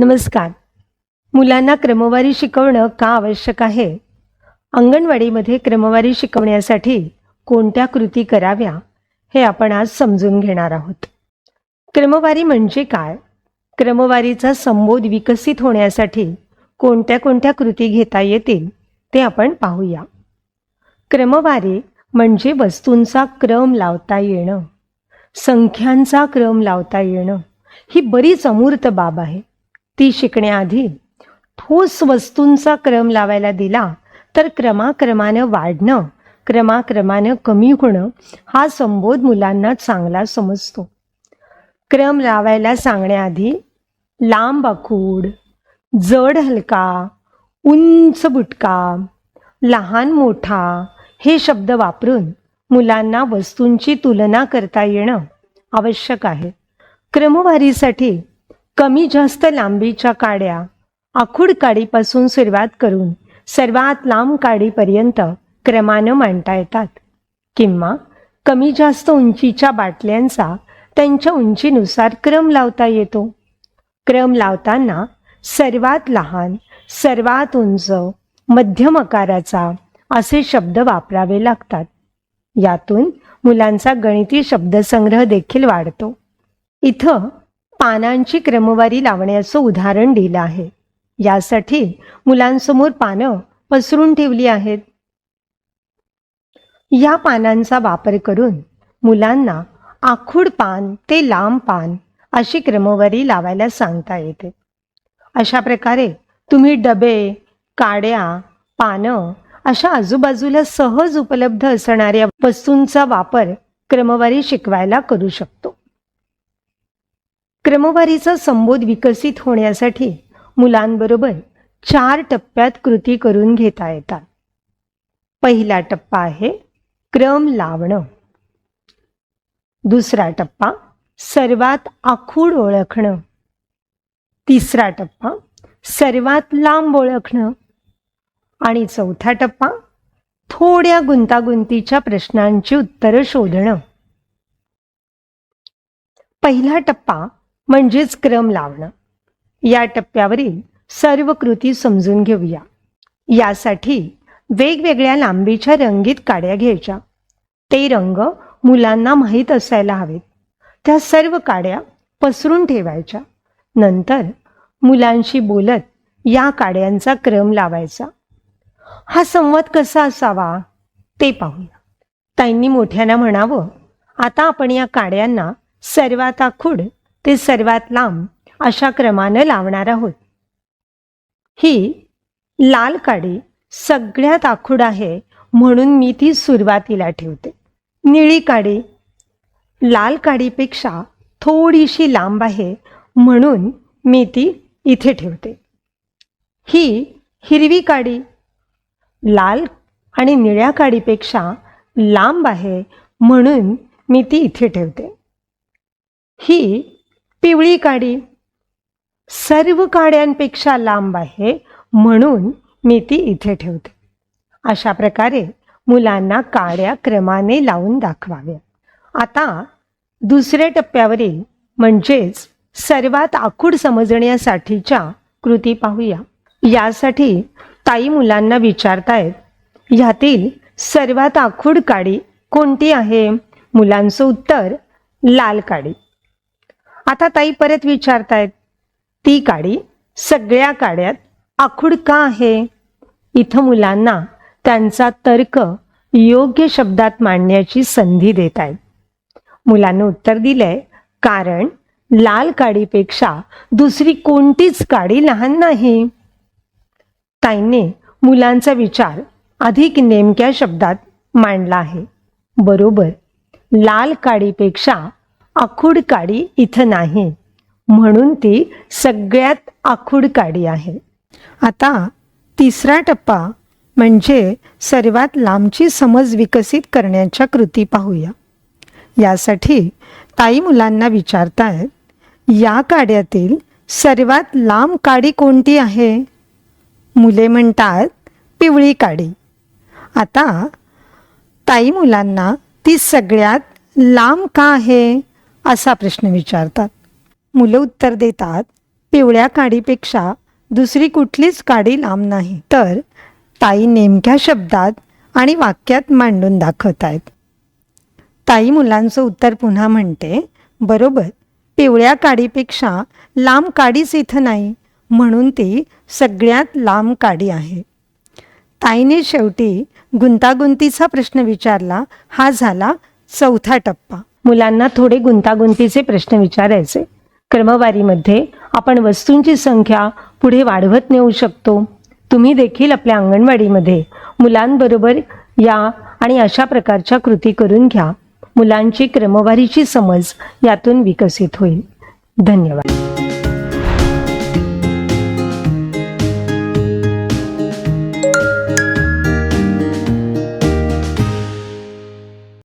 नमस्कार. मुलांना क्रमवारी शिकवणं का आवश्यक आहे? अंगणवाडीमध्ये क्रमवारी शिकवण्यासाठी कोणत्या कृती कराव्या हे आपण आज समजून घेणार आहोत. क्रमवारी म्हणजे काय? क्रमवारीचा संबोध विकसित होण्यासाठी कोणत्या कोणत्या कृती घेता येतील ते आपण पाहूया. क्रमवारी म्हणजे वस्तूंचा क्रम लावता येणं. संख्यांचा क्रम लावता येणं. ही बरीच अमूर्त बाब आहे. ती शिकण्याआधी ठोस वस्तूंचा क्रम लावायला दिला तर क्रमाक्रमानं वाढणं क्रमाक्रमानं कमी होणं हा संबोध मुलांना चांगला समजतो. क्रम लावायला सांगण्याआधी लांब आखूड जड हलका उंच बुटका लहान मोठा हे शब्द वापरून मुलांना वस्तूंची तुलना करता येणं आवश्यक आहे. क्रमवारीसाठी कमी जास्त लांबीच्या काड्या आखूड काडीपासून सुरुवात करून सर्वात लांब काडीपर्यंत क्रमानं मांडता येतात. किंवा कमी जास्त उंचीच्या बाटल्यांचा त्यांच्या उंचीनुसार क्रम लावता येतो. क्रम लावताना सर्वात लहान सर्वात उंच मध्यम आकाराचा असे शब्द वापरावे लागतात. यातून मुलांचा गणिती शब्दसंग्रह देखील वाढतो. इथं पानांची क्रमवारी लावण्याचं उदाहरण दिलं आहे. यासाठी मुलांसमोर पानं पसरून ठेवली आहेत. या पानांचा वापर करून मुलांना आखूड पान ते लांब पान अशी क्रमवारी लावायला सांगता येते. अशा प्रकारे तुम्ही डबे काड्या पानं अशा आजूबाजूला सहज उपलब्ध असणाऱ्या वस्तूंचा वापर क्रमवारी शिकवायला करू शकतो. क्रमवारीचा संबोध विकसित होण्यासाठी मुलांबरोबर चार टप्प्यात कृती करून घेता येतात. पहिला टप्पा आहे क्रम लावणं. दुसरा टप्पा सर्वात आखूड ओळखणं. तिसरा टप्पा सर्वात लांब ओळखणं. आणि चौथा टप्पा थोड्या गुंतागुंतीच्या प्रश्नांची उत्तरं शोधणं. पहिला टप्पा म्हणजेच क्रम लावणं. या टप्प्यावरील सर्व कृती समजून घेऊया. यासाठी वेगवेगळ्या लांबीच्या रंगीत काड्या घ्यायच्या. ते रंग मुलांना माहीत असायला हवेत. त्या सर्व काड्या पसरून ठेवायच्या. नंतर मुलांशी बोलत या काड्यांचा क्रम लावायचा. हा संवाद कसा असावा ते पाहूया. त्यांनी मोठ्यानं म्हणावं आता आपण या काड्यांना सर्वात आखूड ते सर्वात लांब अशा क्रमानं लावणार आहोत. ही लाल काडी सगळ्यात आखूड आहे म्हणून मी ती सुरुवातीला ठेवते. निळी काडी लाल काडीपेक्षा थोडीशी लांब आहे म्हणून मी ती इथे ठेवते. ही हिरवी काडी लाल आणि निळ्या काडीपेक्षा लांब आहे म्हणून मी ती इथे ठेवते. ही पिवळी काडी. सर्व काड्यांपेक्षा लांब आहे म्हणून मी ती इथे ठेवते. अशा प्रकारे मुलांना काड्या क्रमाने लावून दाखवाव्या. आता दुसऱ्या टप्प्यावरील म्हणजेच सर्वात आखूड समजण्यासाठीच्या कृती पाहूया. यासाठी ताई मुलांना विचारतायत ह्यातील सर्वात आखूड काडी कोणती आहे? मुलांचं उत्तर लाल काडी. आता ताई परत विचारतायत ती काडी सगळ्या काड्यात आखूड का आहे? इथं मुलांना त्यांचा तर्क योग्य शब्दात मांडण्याची संधी देत आहेत मुलांना उत्तर दिलंय कारण लाल काडीपेक्षा दुसरी कोणतीच काडी लहान नाही. ताईंनी मुलांचा विचार अधिक नेमक्या शब्दात मांडला आहे. बरोबर लाल काडीपेक्षा आखूड काडी इथं नाही. म्हणून ती सगळ्यात आखूड काडी आहे. आता तिसरा टप्पा म्हणजे सर्वात लांबची समज विकसित करण्याच्या कृती पाहूया. यासाठी ताई मुलांना विचारतायत या काड्यातील सर्वात लांब काडी कोणती आहे? मुले म्हणतात पिवळी काडी. आता ताई मुलांना ती सगळ्यात लांब का आहे? असा प्रश्न विचारतात. मुलं उत्तर देतात पिवळ्या काडीपेक्षा दुसरी कुठलीच काडी लांब नाही. तर ताई नेमक्या शब्दात आणि वाक्यात मांडून दाखवत आहेत ताई मुलांचं उत्तर पुन्हा म्हणते बरोबर पिवळ्या काडीपेक्षा लांब काडीच इथं नाही म्हणून ती सगळ्यात लांब काडी आहे. ताईने शेवटी गुंतागुंतीचा प्रश्न विचारला हा झाला चौथा टप्पा. मुलांना थोडे गुंतागुंतीचे प्रश्न विचारायचे. क्रमवारीमध्ये आपण वस्तूंची संख्या पुढे वाढवत नेऊ शकतो. तुम्ही देखील आपल्या अंगणवाडीमध्ये मुलांबरोबर या आणि अशा प्रकारच्या कृती करून घ्या. मुलांची क्रमवारीची समज यातून विकसित होईल. धन्यवाद.